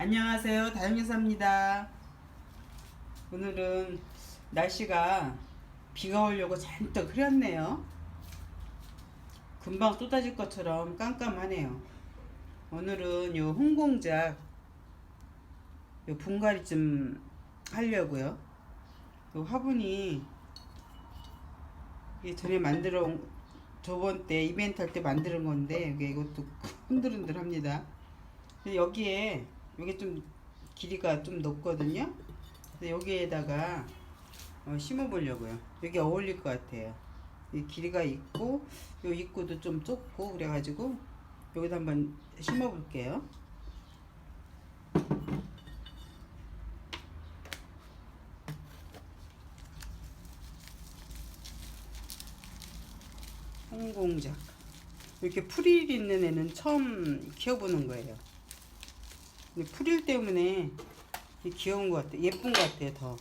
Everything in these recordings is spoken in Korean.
안녕하세요. 다영여사입니다. 오늘은 날씨가 비가 오려고 잔뜩 흐렸네요. 금방 쏟아질 것처럼 깜깜하네요. 오늘은 요 홍공작 요 분갈이 좀 하려고요. 요 화분이 이게 전에 만들어 온 저번 때 이벤트 할 때 만드는 건데 이게 이것도 흔들흔들합니다. 여기에 이게 좀 길이가 좀 높거든요. 근데 여기에다가 어, 심어보려고요. 여기 어울릴 것 같아요. 이 길이가 있고 요 입구도 좀 좁고 그래가지고 여기다 한번 심어볼게요. 홍공작 이렇게 풀이 있는 애는 처음 키워보는 거예요. 근데 풀일 때문에 귀여운 것 같아. 예쁜 것 같아요. 더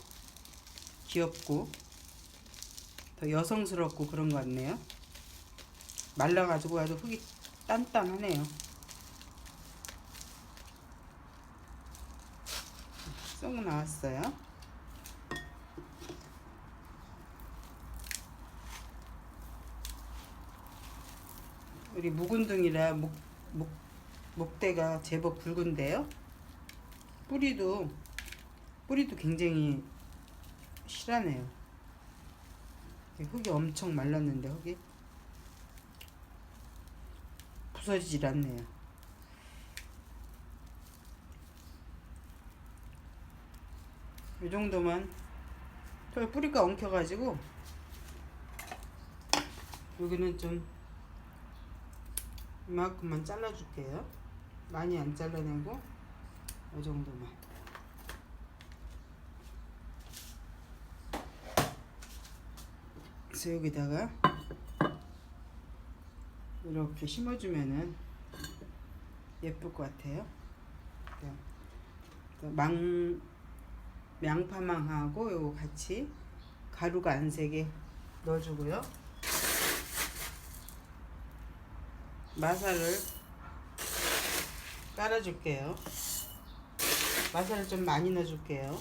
귀엽고 더 여성스럽고 그런 것 같네요. 말라가지고 아주 흙이 단단하네요. 썩 나왔어요. 우리 묵은둥이라 목, 목, 목대가 제법 굵은데요. 뿌리도 뿌리도 굉장히 실하네요. 흙이 엄청 말랐는데 흙이 부서지질 않네요. 이 정도만 저 뿌리가 엉켜가지고 여기는 좀 이만큼만 잘라줄게요. 많이 안 잘라내고 이 정도만. 그래서 여기다가 이렇게 심어주면은 예쁠 것 같아요. 망 양파망하고 요거 같이 가루가 안 새게 넣어주고요. 마사를 깔아줄게요. 마사를 좀 많이 넣어줄게요.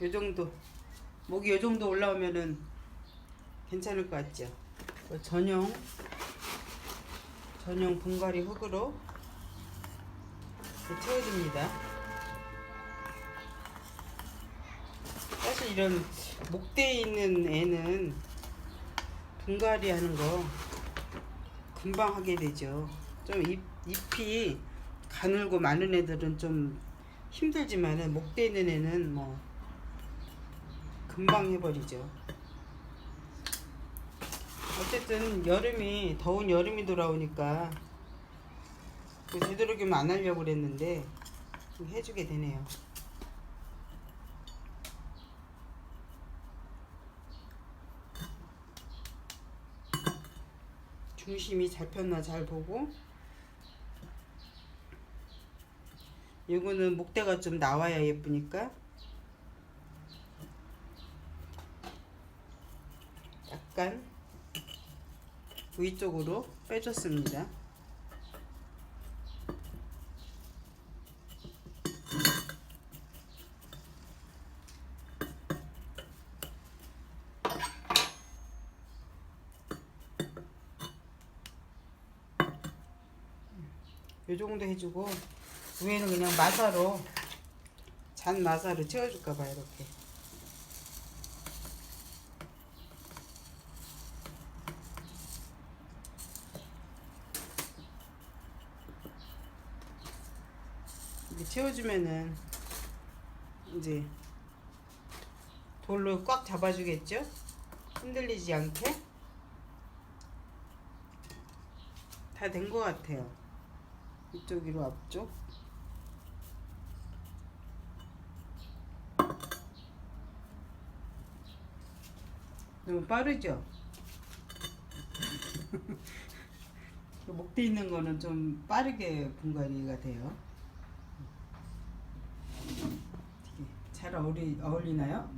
요 정도 목이 요 정도 올라오면은 괜찮을 것 같죠? 그 전용 전용 분갈이 흙으로 채워줍니다. 이런 목대에 있는 애는 분갈이 하는 거 금방 하게 되죠. 좀 잎, 잎이 가늘고 많은 애들은 좀 힘들지만은 목대에 있는 애는 뭐 금방 해버리죠. 어쨌든 여름이 더운 여름이 돌아오니까 그 되도록이면 안 하려고 그랬는데 좀 해주게 되네요. 중심이 잡혔나 잘 보고 이거는 목대가 좀 나와야 예쁘니까 약간 위쪽으로 빼줬습니다. 요 정도 해주고 위에는 그냥 마사로 잔 마사로 채워줄까 봐요 이렇게. 이렇게 채워주면은 이제 돌로 꽉 잡아주겠죠? 흔들리지 않게? 다 된 것 같아요 이쪽으로 앞쪽 너무 빠르죠? 목대 있는 거는 좀 빠르게 분갈이가 돼요. 잘 어울리, 어울리나요?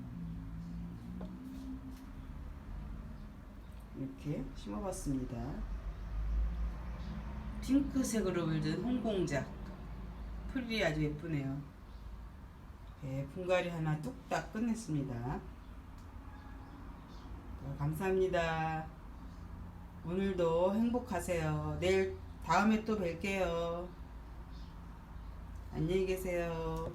이렇게 심어봤습니다. 핑크색으로 물든 홍공작 풀이 아주 예쁘네요. 네, 분갈이 하나 뚝딱 끝냈습니다. 자, 감사합니다. 오늘도 행복하세요. 내일 다음에 또 뵐게요. 안녕히 계세요.